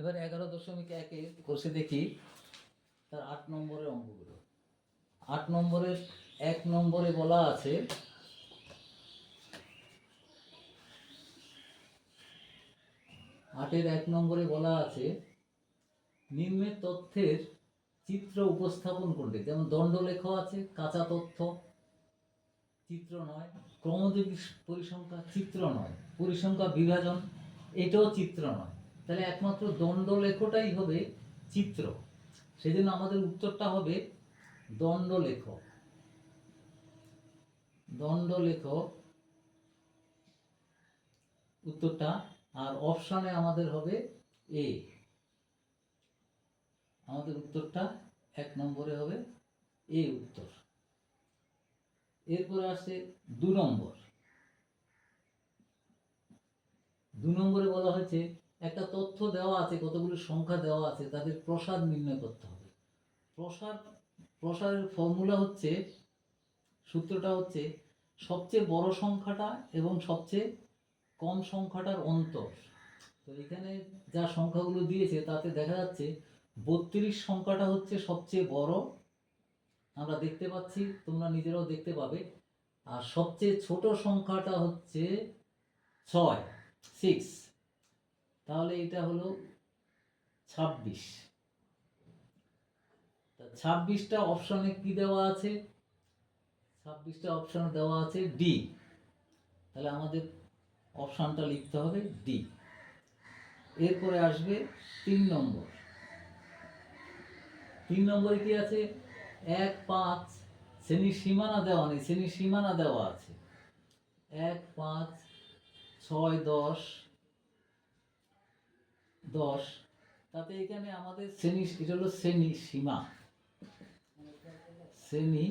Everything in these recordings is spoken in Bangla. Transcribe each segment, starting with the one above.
এবার এগারো দশমিক একে কোর্সে দেখি, তার আট নম্বরের অঙ্কগুলো। আট নম্বরের এক নম্বরে বলা আছে, আটের এক নম্বরে বলা আছে, নিম্নের তথ্যের চিত্র উপস্থাপন করবে যেমন দণ্ডলেখ আছে, কাঁচা তথ্য, চিত্র নয়। ক্রমযোগী পরিসংখ্যা, চিত্র নয়। পরিসংখ্যা বিভাজন, এটাও চিত্র নয়। তাহলে একমাত্র দণ্ডলেখটাই হবে চিত্র। সেজন্য আমাদের উত্তরটা হবে দণ্ডলেখ। দণ্ডলেখ, উত্তরটা, আর অপশানে আমাদের হবে এ। আমাদের উত্তরটা এক নম্বরে হবে এ উত্তর। এরপরে আসছে দু নম্বর। দু নম্বরে বলা হয়েছে একটা তথ্য দেওয়া আছে, কতগুলো সংখ্যা দেওয়া আছে, তাদের প্রসাদ নির্ণয় করতে হবে। প্রসাদ প্রসারের ফর্মুলা হচ্ছে, সূত্রটা হচ্ছে সবচেয়ে বড় সংখ্যাটা এবং সবচেয়ে কম সংখ্যাটার অন্তর। তো এখানে যা সংখ্যাগুলো দিয়েছে, তাতে দেখা যাচ্ছে বত্রিশ সংখ্যাটা হচ্ছে সবচেয়ে বড়। আমরা দেখতে পাচ্ছি, তোমরা নিজেরাও দেখতে পাবে। আর সবচেয়ে ছোট সংখ্যাটা হচ্ছে ছয় সিক্স তাহলে এটা হলো ছাব্বিশ। ছাব্বিশটা অপশনে কি দেওয়া আছে? ছাব্বিশটা অপশন দেওয়া আছে ডি তাহলে আমাদের অপশানটা লিখতে হবে ডি এরপরে আসবে তিন নম্বর। তিন নম্বরে কি আছে? এক, পাঁচ শ্রেণির সীমানা দেওয়া নেই শ্রেণির সীমানা দেওয়া আছে। এক, পাঁচ, ছয়, দশ দশ। তাতে এখানে আমাদের শ্রেণি, এটা হলো শ্রেণি সীমা। শ্রেণি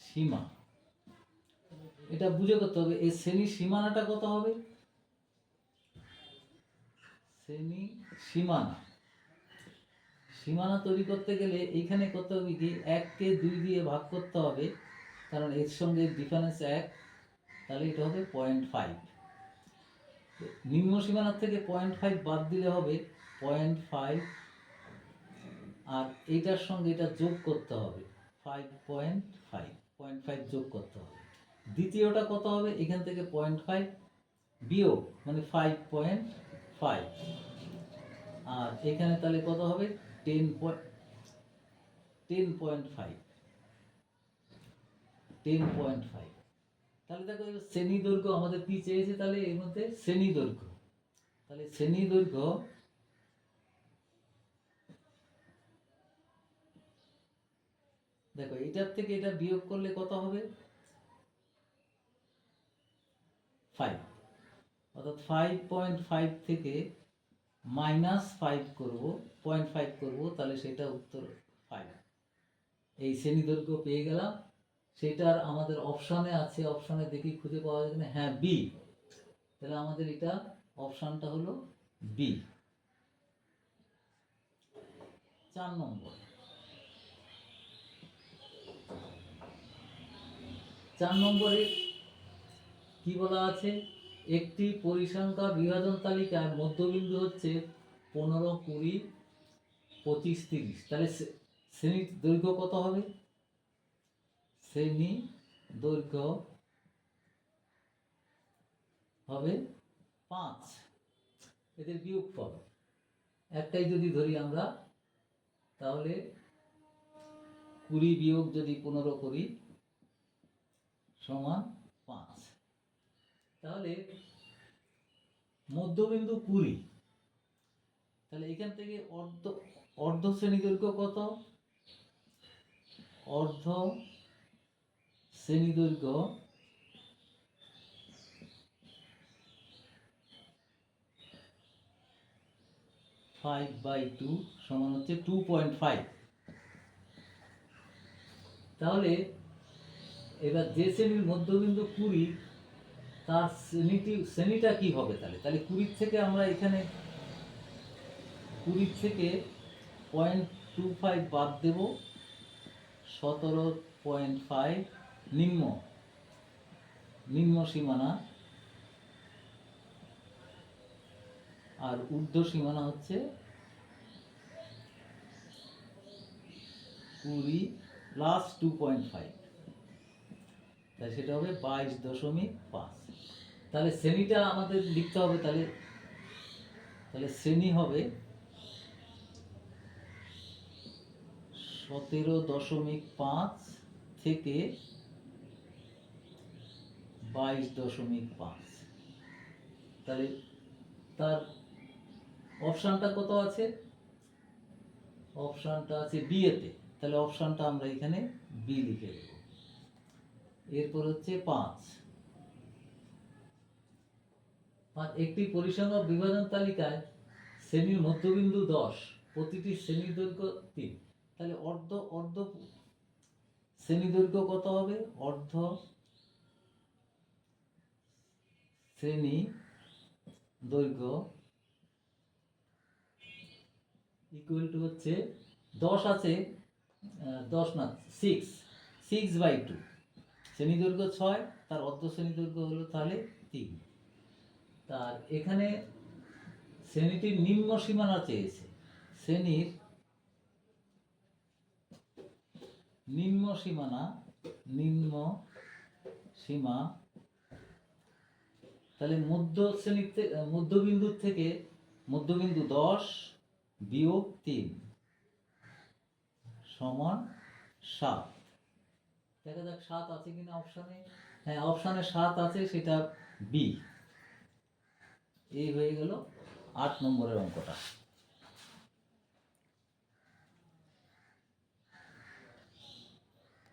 সীমা। এটা বুঝে করতে হবে, এই শ্রেণির সীমানাটা কত হবে? শ্রেণি সীমানা। সীমানা তৈরি করতে গেলে এইখানে করতে হবে কি, এককে দুই দিয়ে ভাগ করতে হবে, কারণ এর সঙ্গে ডিফারেন্স এক, তাহলে এটা হবে পয়েন্ট ফাইভ নিম্ন সীমানার থেকে পয়েন্ট ফাইভ বাদ দিলে হবে পয়েন্ট ফাইভ আর এইটার সঙ্গে এটা যোগ করতে হবে five point five point five যোগ করতে হবে। দ্বিতীয়টা কত হবে? এখান থেকে পয়েন্ট ফাইভ বিয়োগ মানে ফাইভ পয়েন্ট ফাইভ আর এখানে তাহলে কত হবে? Ten point ten point five ten point five তাহলে দেখো শ্রেণি দৈর্ঘ্য আমাদের কি চেয়েছে তাহলে? এর মধ্যে শ্রেণি দৈর্ঘ্য তাহলে শ্রেণি দৈর্ঘ্য দেখো, এটার থেকে এটা বিয়োগ করলে কত হবে? ফাইভ অর্থাৎ ফাইভ পয়েন্ট ফাইভ থেকে মাইনাস ফাইভ করব পয়েন্ট ফাইভ করব, তাহলে সেটা উত্তর ফাইভ এই শ্রেণি দৈর্ঘ্য পেয়ে গেলাম। সেটার আমাদের অপশানে আছে অপশানে দেখি খুঁজে পাওয়া যায় কিনা। হ্যাঁ বি তাহলে আমাদের এটা অপশানটা হলো বি চার নম্বর। চার নম্বরে কি বলা আছে? একটি পরিসংখ্যা বিভাজন তালিকার মধ্যবিন্দু হচ্ছে পনেরো, কুড়ি, পঁচিশ, তিরিশ। তাহলে শ্রে- শ্রেণির দৈর্ঘ্য কত হবে? শ্রেণি দৈর্ঘ্য হবে পাঁচ। এদের বিয়োগ ফল একটাই যদি ধরি আমরা, তাহলে কুড়ি বিয়োগ যদি পনেরো করি, সমান পাঁচ। তাহলে মধ্যবিন্দু কুড়ি। তাহলে এখান থেকে অর্ধ অর্ধ শ্রেণি দৈর্ঘ্য কত? অর্ধ শ্রেণি দৈর্ঘ্য ফাইভ বাই টু সমান হচ্ছে টু পয়েন্ট ফাইভ তাহলে এবার যে শ্রেণির মধ্যবিন্দু কুড়ি, তার শ্রেণীটি, শ্রেণীটা কি হবে তাহলে? তাহলে কুড়ির থেকে আমরা এখানে, কুড়ির থেকে পয়েন্ট টু ফাইভ বাদ দেব। সতেরো পয়েন্ট ফাইভ নিম্ন। নিম্ন সীমানা আর ঊর্ধ্ব সীমানা হচ্ছে কুড়ি প্লাস টু পয়েন্ট ফাইভ তাহলে সেটা হবে বাইশ দশমিক পাঁচ। তাহলে শ্রেণীটা আমাদের লিখতে হবে, তাহলে তাহলে শ্রেণি হবে সতেরো দশমিক পাঁচ থেকে বাইশ দশমিক পাঁচ। তাহলে তার অপশানটা কত আছে? অপশানটা আছে বি এতে তাহলে অপশানটা আমরা এখানে বি লিখে দেব। এরপর হচ্ছে পাঁচ। একটি পরিসংখ্যান বিভাজন তালিকায় শ্রেণির মধ্যবিন্দু দশ, প্রতিটি শ্রেণির দৈর্ঘ্য তিন। তাহলে অর্ধ অর্ধ শ্রেণি দৈর্ঘ্য কত হবে? অর্ধ শ্রেণি, দৈর্ঘ্য ইকুয়াল টু হচ্ছে দশ আছে দশ না সিক্স সিক্স বাই টু শ্রেণি দৈর্ঘ্য ছয়, তার অর্ধ শ্রেণি দৈর্ঘ্য হলো তাহলে তিন। তার এখানে শ্রেণীটির নিম্ন সীমানা চেয়েছে। শ্রেণির নিম্ন সীমানা, নিম্ন সীমা তাহলে মধ্য শ্রেণীতে মধ্যবিন্দুর থেকে মধ্যবিন্দু দশ বিয়োগ তিন সমান সাত। দেখা যাক, সাত আছে কিনা অপশানে হ্যাঁ অপশানে সাত আছে, সেটা বি এই হয়ে গেল আট নম্বরের অঙ্কটা।